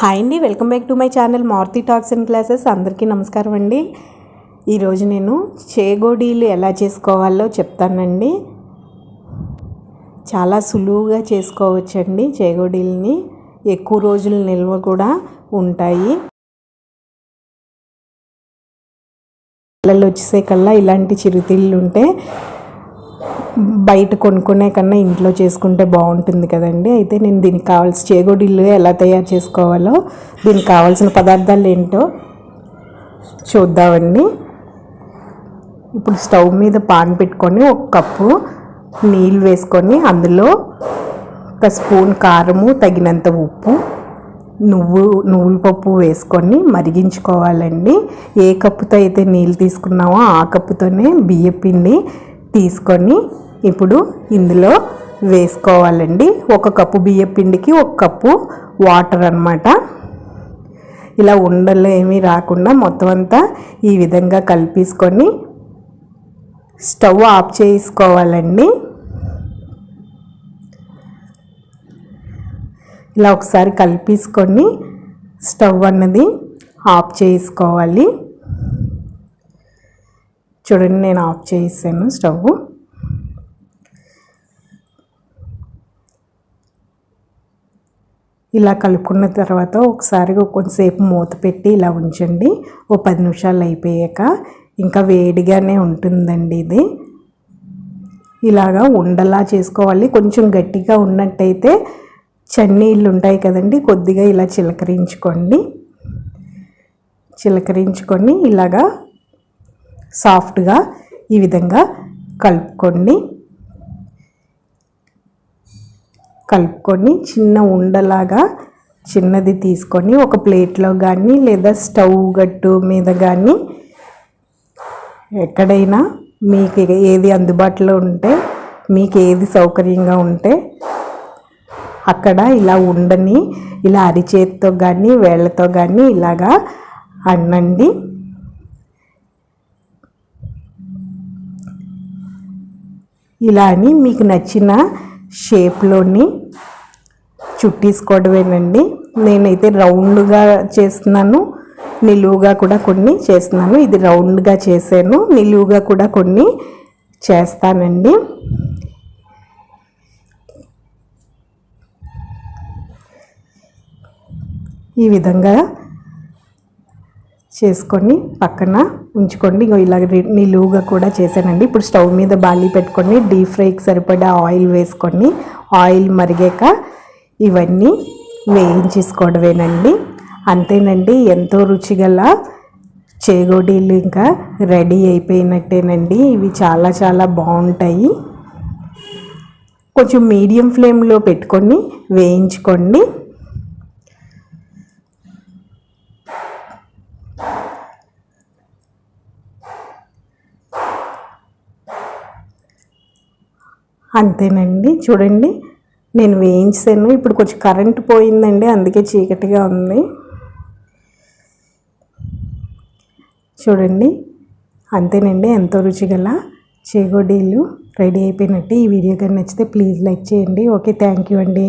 Hi అండి welcome back to my channel Maruti talks and classes అందరికీ నమస్కారం అండి. ఈరోజు నేను చేగోడీలు ఎలా చేసుకోవాలో చెప్తానండి. చాలా సులువుగా చేసుకోవచ్చండి చేగోడీలని ఎక్కువ రోజులు నిల్వ కూడా ఉంటాయి. పిల్లలు వచ్చేసే కల్లా ఇలాంటి చిరుతిళ్ళు ఉంటే బయట కొనుక్కునే కన్నా ఇంట్లో చేసుకుంటే బాగుంటుంది కదండి. అయితే నేను దీనికి కావాల్సిన చేగోడిల్లు ఎలా తయారు చేసుకోవాలో దీనికి కావాల్సిన పదార్థాలు ఏంటో చూద్దామండి. ఇప్పుడు స్టవ్ మీద పాన్ పెట్టుకొని ఒక కప్పు నీళ్ళు వేసుకొని అందులో ఒక స్పూన్ కారము తగినంత ఉప్పు నువ్వు నువ్వుల పప్పు వేసుకొని మరిగించుకోవాలండి. ఏ కప్పుతో అయితే నీళ్ళు తీసుకున్నామో ఆ కప్పుతోనే బియ్య పిండి తీసుకొని ఇప్పుడు ఇందులో వేసుకోవాలండి. ఒక కప్పు బియ్య పిండికి ఒక కప్పు వాటర్ అనమాట ఇలా ఉండలు ఏమీ రాకుండా మొత్తం అంతా ఈ విధంగా కలిపేసుకొని స్టవ్ ఆఫ్ చేసుకోవాలండి. ఇలా ఒకసారి కలిపేసుకొని స్టవ్ అన్నది ఆఫ్ చేసుకోవాలి. చూడండి నేను ఆఫ్ చేసాను స్టవ్. ఇలా కలుపుకున్న తర్వాత ఒకసారి కొంచెంసేపు మూత పెట్టి ఇలా ఉంచండి. ఓ పది నిమిషాలు అయిపోయాక ఇంకా వేడిగానే ఉంటుందండి ఇది. ఇలాగా ఉండలా చేసుకోవాలి. కొంచెం గట్టిగా ఉన్నట్టయితే చన్నీళ్ళు ఉంటాయి కదండి కొద్దిగా ఇలా చిలకరించుకోండి. చిలకరించుకొని ఇలాగా సాఫ్ట్గా ఈ విధంగా కలుపుకోండి. కలుపుకొని చిన్న ఉండలాగా చిన్నది తీసుకొని ఒక ప్లేట్లో కానీ లేదా స్టవ్ గట్టు మీద కానీ ఎక్కడైనా మీకు ఏది అందుబాటులో ఉంటే మీకు ఏది సౌకర్యంగా ఉంటే అక్కడ ఇలా ఉండని ఇలా అరిచేతితో కానీ వేళ్ళతో కానీ ఇలాగా అన్నండి. ఇలా అని మీకు నచ్చిన షేప్లోని చుట్టేసుకోవడమేనండి నేనైతే రౌండ్గా చేస్తున్నాను. నిలువుగా కూడా కొన్ని చేస్తున్నాను. ఇది రౌండ్గా చేశాను. నిలువుగా కూడా కొన్ని చేస్తానండి. ఈ విధంగా చేసుకొని పక్కన ఉంచుకోండి. ఇంకో ఇలా నిలువుగా కూడా చేశానండి. ఇప్పుడు స్టవ్ మీద బాలి పెట్టుకొని డీప్ ఫ్రైకి సరిపడా ఆయిల్ వేసుకొని ఆయిల్ మరిగాక ఇవన్నీ వేయించేసుకోవడమేనండి. అంతేనండి ఎంతో రుచిగల చేగోడీలు ఇంకా రెడీ అయిపోయినట్టేనండి. ఇవి చాలా చాలా బాగుంటాయి. కొంచెం మీడియం ఫ్లేమ్లో పెట్టుకొని వేయించుకోండి. అంతేనండి. చూడండి నేను వేయించాను. ఇప్పుడు కొంచెం కరెంట్ పోయిందండి అందుకే చీకటిగా ఉంది. చూడండి అంతేనండి. ఎంతో రుచిగల చేగోడీలు రెడీ అయిపోయినట్టు ఈ వీడియో కానీ నచ్చితే ప్లీజ్ లైక్ చేయండి. ఓకే థ్యాంక్ యూ అండి.